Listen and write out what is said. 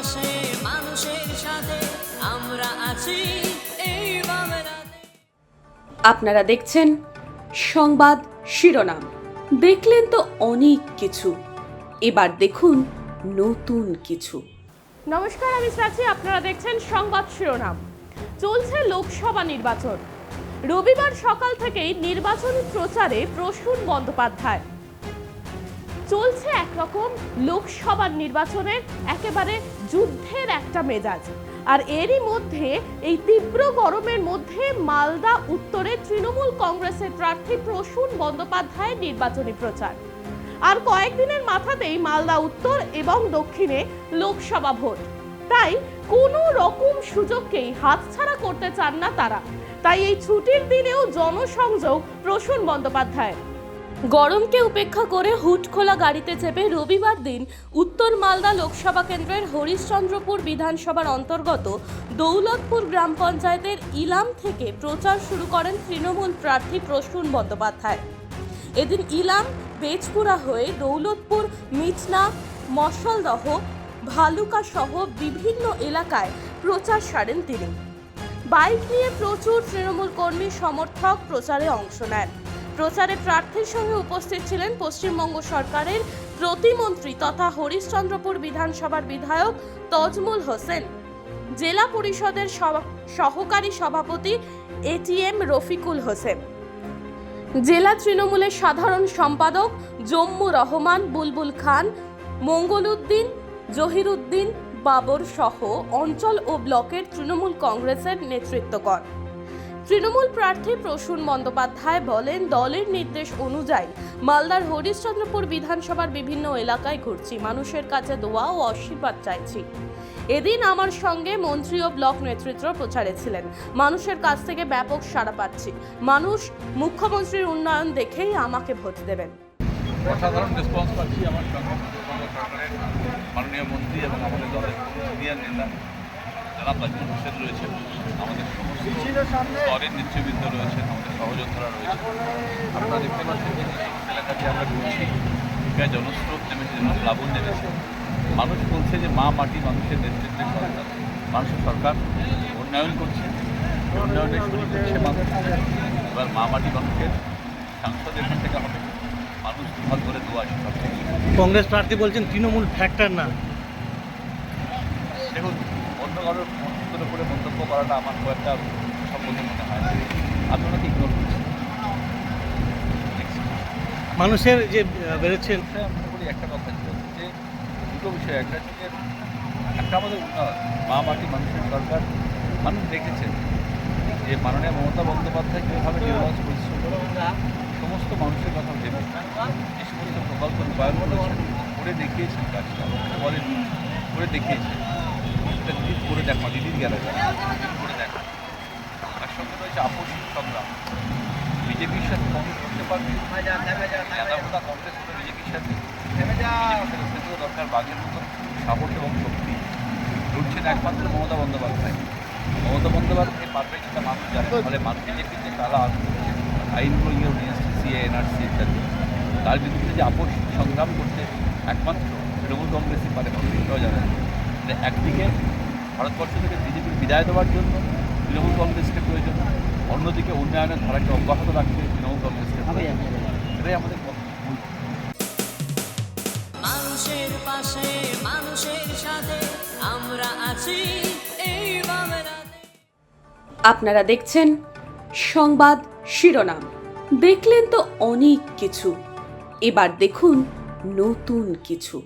পাশে মানুষের সাথে আমরা আছি। এই আপনারা দেখছেন সংবাদ শিরোনাম। দেখলেন তো অনেক কিছু। এবার দেখুন নতুন কিছু। নমস্কার আমি প্রাচী আপনারা দেখছেন সংবাদ শিরোনাম। চলছে লোকসভা নির্বাচন। রবিবার সকাল থেকেই নির্বাচনী প্রচারে প্রসূন বন্দ্যোপাধ্যায়। চলছে একরকম লোকসভার নির্বাচনের একেবারে যুদ্ধের একটা মেজাজ। আর এরই মধ্যে, এই তীব্র গরমের মধ্যে মালদা উত্তরে তৃণমূল কংগ্রেসের প্রার্থী প্রসূন বন্দ্যোপাধ্যায়ের নির্বাচনী প্রচার। আর কয়েকদিনের মাথাতেই মালদা উত্তর এবং দক্ষিণে লোকসভা ভোট। তাই কোনো রকম সুযোগকেই হাতছাড়া করতে চান না তারা। তাই এই ছুটির দিনেও জনসংযোগ প্রসূন বন্দ্যোপাধ্যায় গরমকে উপেক্ষা করে হুট খোলা গাড়িতে চেপে রবিবার দিন উত্তর মালদা লোকসভা কেন্দ্রের হরিশ্চন্দ্রপুর বিধানসভার অন্তর্গত দৌলতপুর গ্রাম পঞ্চায়েতের ইলাম থেকে প্রচার শুরু করেন তৃণমূল প্রার্থী প্রসূন বন্দ্যোপাধ্যায়। এদিন ইলাম বেজপুরা হয়ে দৌলতপুর মিটনা মশলদহ, ভালুকা সহ বিভিন্ন এলাকায় প্রচার সারেন তিনি। বাইক নিয়ে প্রচুর তৃণমূল কর্মী সমর্থক প্রচারে অংশ নেন। প্রচারে প্রার্থীর সঙ্গে উপস্থিত ছিলেন পশ্চিমবঙ্গ সরকারের প্রতিমন্ত্রী তথা হরিশ্চন্দ্রপুর বিধানসভার বিধায়ক তজমুল হোসেন। জেলা পরিষদের সহকারী সভাপতি এটিএম রফিকুল হোসেন। জেলা তৃণমূলের সাধারণ সম্পাদক জম্মু রহমান বুলবুল খান মঙ্গল উদ্দিন জহিরুদ্দিন বাবর সহ অঞ্চল ও ব্লকের তৃণমূল কংগ্রেসের নেতৃত্বগণ। তৃণমূল প্রার্থী প্রসূন বন্দ্যোপাধ্যায় বলেন, দলের নির্দেশ অনুযায়ী মালদার হরিশ্চন্দ্রপুর বিধানসভার বিভিন্ন এলাকায় ঘুরছি। মানুষের কাছে দোয়া ও আশীর্বাদ চাইছি। এদিন আমার সঙ্গে মন্ত্রী ও ব্লক নেতৃত্ব প্রচারে ছিলেন। মানুষের কাছ থেকে ব্যাপক সাড়া পাচ্ছি। মানুষ মুখ্যমন্ত্রীর উন্নয়ন দেখেই আমাকে ভোট দেবেন। অসাধারণ রেসপন্স পাচ্ছি আমার সঙ্গে। মাননীয় মন্ত্রী এবং আমাদের দলের সিনিয়র নেতা। তাজমুল হোসেন রয়েছেন আমাদের সমস্ত স্তরের নেতৃবৃন্দ রয়েছেন আমাদের সহযোদ্ধারা রয়েছেন। আপনারা দেখতে পাচ্ছেন যে এই এলাকাতে আমরা ঘুরছি। প্রায় জনস্রোত নেমেছে জনপ্লাবন নেমেছে। মানুষ বলছে যে মা মাটি মানুষের নেতৃত্বে সরকার মানুষের সরকার উন্নয়ন করছে। উন্নয়নের শুরু করছে মানুষ এবার মা মাটি মানুষের সাংসদ এখান থেকে হবে। মানুষ দুহাত করে দোয়া আশীর্বাদ করছে। কংগ্রেস প্রার্থী বলছেন তৃণমূল ফ্যাক্টর না। দেখুন কারোর মন্তব্যের উপরে মন্তব্য করাটা আমার খুব একটা সম্মত মনে হয় আমি ওনাকে ইগনোর করছি মানুষের যে বেরোচ্ছেন মনে করি একটা কথা ছিল যে দুটো বিষয়। একটা হচ্ছে একটা আমাদের উন্নয়ন। মা মাটি মানুষের সরকার মানুষ দেখেছে যে মাননীয় মমতা বন্দ্যোপাধ্যায় কীভাবে নির্বাচ পরিশ্রম করে সমস্ত মানুষের কথা ভেবে যে সমস্ত প্রকল্প রূপায়ণ করেছেন করে দেখিয়েছেন কাজটা করে দেখিয়েছেন। সেটা দিদি করে দেখো দিদির গেলে করে দেখো। তার সঙ্গে রয়েছে আপসিক সংগ্রাম। বিজেপির সাথে কংগ্রেস করতে পারবে? কংগ্রেস করে বিজেপির সাথে? বিজেপির দরকার বাঘের মতো। সাহস এবং শক্তি। লড়ছেন একমাত্র মমতা বন্দ্যোপাধ্যায়। মমতা বন্দ্যোপাধ্যায় পারবে সেটা মানুষ জানে। ফলে মানুষ বিজেপির যে কালা আইনগুলো ইয়ে নিয়ে আসছে সিএ এনআরসি ইত্যাদি। তার বিরুদ্ধে যে আপোষ সংগ্রাম করতে একমাত্র তৃণমূল কংগ্রেসই পারে এটাও জানে যে একদিকে ভারতবর্ষ থেকে বিজেপির বিদায় দেওয়ার জন্য তৃণমূল কংগ্রেসকে প্রয়োজন অন্যদিকে উন্নয়নের ধারাকে অব্যাহত রাখতে তৃণমূল কংগ্রেসকে এটাই আমাদের মূল মানুষের পাশে মানুষের সাথে আমরা আছি। এই আপনারা দেখছেন সংবাদ শিরোনাম। দেখলেন তো অনেক কিছু। এবার দেখুন নতুন কিছু।